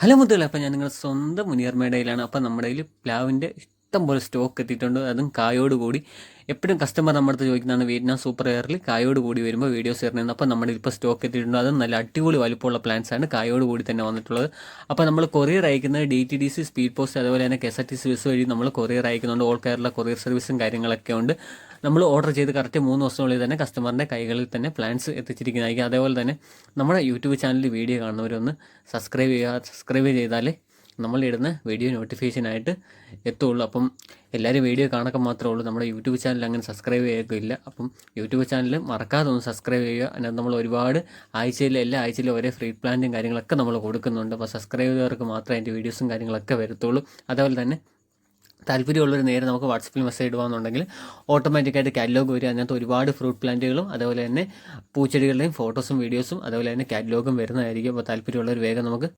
Hello മുത്തുകളെ അപ്പം ഞാൻ നിങ്ങളുടെ സ്വന്തം മുനിയർമേടയിലാണ് അപ്പം നമ്മുടെ കയ്യിൽ പ്ലാവിന്റെ ഇഷ്ടം പോലെ സ്റ്റോക്ക് എത്തിയിട്ടുണ്ട്. അതും കായോട് കൂടി. എപ്പോഴും കസ്റ്റമർ നമ്മുടെ അടുത്ത് ചോദിക്കുന്നതാണ് വിയറ്റ്നാം സൂപ്പർ എയറിൽ കായോട് കൂടി വരുമ്പോൾ വീഡിയോസ് ഇറങ്ങുന്നത് അപ്പോൾ നമ്മുടെ ഇപ്പോൾ സ്റ്റോക്ക് എത്തിയിട്ടുണ്ട്. അതും നല്ല അടിപൊളി വലിപ്പമുള്ള പ്ലാൻസ് ആണ് കായോട് കൂടി തന്നെ വന്നിട്ടുള്ളത്. അപ്പോൾ നമ്മൾ കൊറിയർ അയക്കുന്നത് D T D C speed post അതുപോലെ തന്നെ K S R T C വഴി നമ്മൾ കൊറിയർ അയക്കുന്നുണ്ട്. ഓൾ കേരള കൊറിയർ സർവീസും കാര്യങ്ങളൊക്കെ ഉണ്ട്. നമ്മൾ ഓർഡർ ചെയ്ത് കറക്റ്റ് മൂന്ന് ദിവസത്തിനുള്ളിൽ തന്നെ കസ്റ്റമറിന്റെ കൈകളിൽ തന്നെ പ്ലാൻസ് എത്തിച്ചിരിക്കുന്നതായിരിക്കും. അതേപോലെ തന്നെ നമ്മുടെ യൂട്യൂബ് ചാനലിൽ വീഡിയോ കാണുന്നവരൊന്ന് സബ്സ്ക്രൈബ് ചെയ്യുക. സബ്സ്ക്രൈബ് ചെയ്താലേ നമ്മളിടുന്ന വീഡിയോ നോട്ടിഫിക്കേഷനായിട്ട് എത്തുള്ളൂ. അപ്പം എല്ലാവരും വീഡിയോ കാണൊക്കെ മാത്രമേ ഉള്ളൂ. നമ്മുടെ യൂട്യൂബ് ചാനൽ അങ്ങനെ സബ്സ്ക്രൈബ് ചെയ്യുകയില്ല അപ്പം യൂട്യൂബ് ചാനൽ മറക്കാതെ ഒന്ന് സബ്സ്ക്രൈബ് ചെയ്യുക. അതിനകത്ത് നമ്മൾ ഒരുപാട് ആഴ്ചയിൽ എല്ലാ ആഴ്ചയിലും ഒരേ ഫ്രീ പ്ലാന്റും കാര്യങ്ങളൊക്കെ നമ്മൾ കൊടുക്കുന്നുണ്ട്. അപ്പോൾ സബ്സ്ക്രൈബ് ചെയ്തവർക്ക് മാത്രമേ അതിന്റെ വീഡിയോസും കാര്യങ്ങളൊക്കെ വരത്തുള്ളൂ. അതേപോലെ തന്നെ താല്പര്യമുള്ളൊരു നേരെ നമുക്ക് വാട്സപ്പിൽ മെസ്സേജ് ഇടുവാന്നുണ്ടെങ്കിൽ ഓട്ടോമാറ്റിക്കായിട്ട് കാറ്റലോഗ് വരും അതിനകത്ത് ഒരുപാട് ഫ്രൂട്ട് പ്ലാന്റുകളും അതുപോലെ തന്നെ പൂച്ചെടികളുടെയും ഫോട്ടോസും വീഡിയോസും അതുപോലെ തന്നെ കാറ്റലോഗും വരുന്നതായിരിക്കും. അപ്പോൾ താല്പര്യമുള്ളവർ വേഗം നമുക്ക്